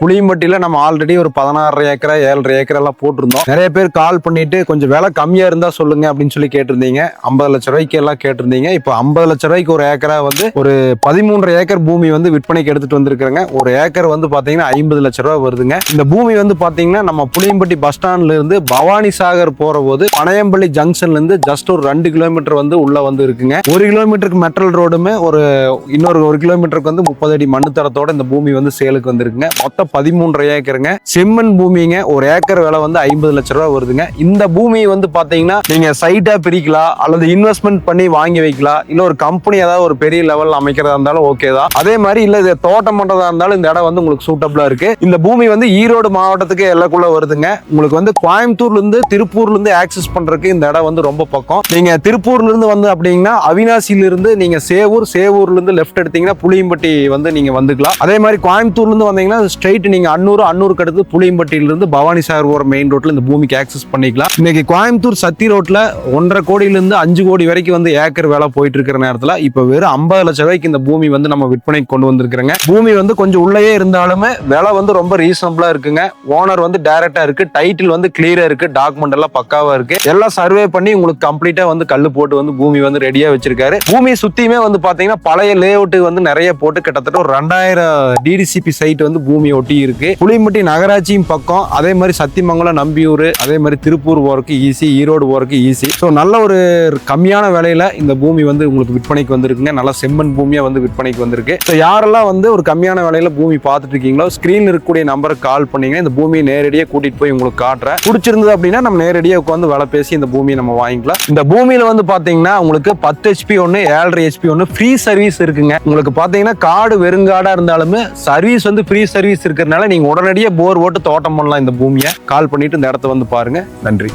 புளியம்பட்டியில நம்ம ஆல்ரெடி ஒரு பதினாறு ஏக்கரா ஏழரை ஏக்கர் எல்லாம் போட்டிருந்தோம். நிறைய பேர் கால் பண்ணிட்டு கொஞ்சம் விலை கம்மியா இருந்தா சொல்லுங்க அப்படின்னு சொல்லி கேட்டிருந்தீங்க. ஐம்பது லட்ச ரூபாய்க்கு எல்லாம் கேட்டிருந்தீங்க. இப்போ ஐம்பது லட்ச ரூபாய்க்கு ஒரு ஏக்கரா வந்து ஒரு பதிமூன்று ஏக்கர் பூமி வந்து விற்பனைக்கு எடுத்துட்டு வந்திருக்கிறேங்க. ஒரு ஏக்கர் வந்து பாத்தீங்கன்னா ஐம்பது லட்ச ரூபாய் வருதுங்க. இந்த பூமி வந்து பாத்தீங்கன்னா நம்ம புளியம்பட்டி பஸ் ஸ்டாண்ட்ல இருந்து பவானி சாகர் போற போது பனையம்பள்ளி ஜங்ஷன்ல இருந்து ஜஸ்ட் ஒரு ரெண்டு கிலோமீட்டர் வந்து உள்ள வந்து இருக்குங்க. ஒரு கிலோமீட்டருக்கு மெட்டல் ரோடுமே ஒரு இன்னொரு ஒரு கிலோமீட்டருக்கு வந்து முப்பது அடி மண்ணு தரத்தோட இந்த பூமி வந்து சேலுக்கு வந்திருக்குங்க. மொத்தம் பதிமூன்றரை ஏக்கருங்க. செம்மண் பூமிங்க ஒரு ஏக்கர் விலை வந்து ஐம்பது லட்ச ரூபா வருதுங்க. இந்த பூமி வந்து பாத்தீங்கன்னா நீங்க சைட்டா பிரிக்கலாம் அல்லது இன்வெஸ்ட்மெண்ட் பண்ணி வாங்கி வைக்கலாம் இல்ல ஒரு கம்பெனி ஏதாவது ஒரு பெரிய லெவல்ல அமைக்கிறதா இருந்தாலும் ஓகே தான். அதே மாதிரி இல்ல இது தோட்டம் பண்றதா இருந்தாலும் இந்த இடம் வந்து உங்களுக்கு சூட்டபிளா இருக்கு. இந்த பூமி வந்து ஈரோடு மாவட்டத்துக்கு எல்லக்குள்ள வருதுங்க. உங்களுக்கு வந்து கோயம்புத்தூர்ல இருந்து திருப்பூர்ல இருந்து ஆக்சஸ் பண்றதுக்கு இந்த இடம் வந்து ரொம்ப பக்கம். நீங்க திருப்பூர்ல இருந்து வந்து அப்படிங்கன்னா அவினாசியில இருந்து நீங்க சேவூர் சேவூர்ல இருந்து லெஃப்ட் எடுத்தீங்கன்னா புளியம்பட்டி வந்து நீங்க வந்துக்கலாம். அதே மாதிரி கோயம்புத்தூர்ல இருந்து வந்தீங்கன்னா ஸ்ட்ரைட் நீங்கள் அன்னூர் அன்னூருக்கு அடுத்து புளியம்பட்டியிலிருந்து பவானி சாகர் போற மெயின் ரோட்டில் இந்த பூமிக்கு ஆக்சஸ் பண்ணிக்கலாம். இன்னைக்கு கோயம்புத்தூர் சத்தி ரோட்டில் ஒன்றரை கோடியிலேருந்து அஞ்சு கோடி வரைக்கும் வந்து ஏக்கர் வேலை போயிட்டு இருக்கிற நேரத்தில் இப்போ வெறும் ஐம்பது லட்ச ரூபாய்க்கு இந்த பூமி வந்து நம்ம விற்பனைக்கு கொண்டு வந்திருக்கிறேங்க. பூமி வந்து கொஞ்சம் உள்ளேயே இருந்தாலுமே விலை வந்து ரொம்ப ரீசனபிளாக இருக்குங்க. ஓனர் வந்து டைரக்டாக இருக்கு. டைட்டில் வந்து கிளியராக இருக்குது டாக்குமெண்ட் எல்லாம் பக்காவாக இருக்குது எல்லாம் சர்வே பண்ணி உங்களுக்கு கம்ப்ளீட்டாக வந்து கல் போட்டு வந்து பூமி வந்து ரெடியாக வச்சிருக்காரு. பூமியை சுற்றியுமே வந்து பார்த்தீங்கன்னா பழைய லேஅவுட் வந்து நிறைய போட்டு கிட்டத்தட்ட ஒரு ரெண்டாயிரம் டிடிசிபி சைட் வந்து பூமியோட ஒட்டி இருக்கு. புளிமட்டி நகராட்சியும் பக்கம் அதே மாதிரி சத்தியமங்கலம் நம்பியூர் அதே மாதிரி திருப்பூர் போறதுக்கு ஈஸி ஈரோடு போறதுக்கு ஈஸி ஸோ நல்ல ஒரு கம்மியான விலையில இந்த பூமி வந்து உங்களுக்கு விற்பனைக்கு வந்திருக்குங்க. நல்ல செம்மண் பூமியா வந்து விற்பனைக்கு வந்திருக்கு. ஸோ யாரெல்லாம் வந்து ஒரு கம்மியான விலையில பூமி பார்த்துட்டு இருக்கீங்களோ ஸ்கிரீன் இருக்கக்கூடிய நம்பருக்கு கால் பண்ணீங்கன்னா இந்த பூமியை நேரடியாக கூட்டிட்டு போய் உங்களுக்கு காட்டுறேன். பிடிச்சிருந்தது அப்படின்னா நம்ம நேரடியாக உட்காந்து விலை பேசி இந்த பூமியை நம்ம வாங்கிக்கலாம். இந்த பூமியில வந்து பாத்தீங்கன்னா உங்களுக்கு பத்து ஹெச்பி ஒன்று ஏழரை ஹெச்பி ஒன்று ஃப்ரீ சர்வீஸ் இருக்குங்க. உங்களுக்கு பாத்தீங்கன்னா காடு வெறுங்காடா இருந்தாலுமே சர்வீஸ் வந்து ஃப்ரீ சர்வீஸ் இருக்கிறதுனால நீங்க உடனடியாக போர் ஓட்டு தோட்டம் பண்ணலாம் இந்த பூமியை. கால் பண்ணிட்டு இந்த இடத்த வந்து பாருங்க. நன்றி.